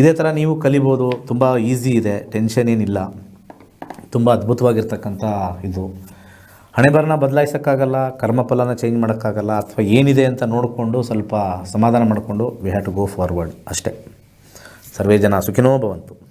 ಇದೇ ಥರ ನೀವು ಕಲಿಬೋದು. ತುಂಬ ಈಸಿ ಇದೆ. ಟೆನ್ಷನ್ ಏನಿಲ್ಲ. ತುಂಬ ಅದ್ಭುತವಾಗಿರ್ತಕ್ಕಂಥ ಇದು. ಹಣೆಬರನ ಬದಲಾಯಿಸೋಕ್ಕಾಗಲ್ಲ, ಕರ್ಮಫಲನ ಚೇಂಜ್ ಮಾಡೋಕ್ಕಾಗಲ್ಲ ಅಥವಾ ಏನಿದೆ ಅಂತ ನೋಡಿಕೊಂಡು ಸ್ವಲ್ಪ ಸಮಾಧಾನ ಮಾಡಿಕೊಂಡು we have to go forward ಅಷ್ಟೇ. ಸರ್ವೇ ಜನ ಸುಖಿನೋ ಭವಂತು.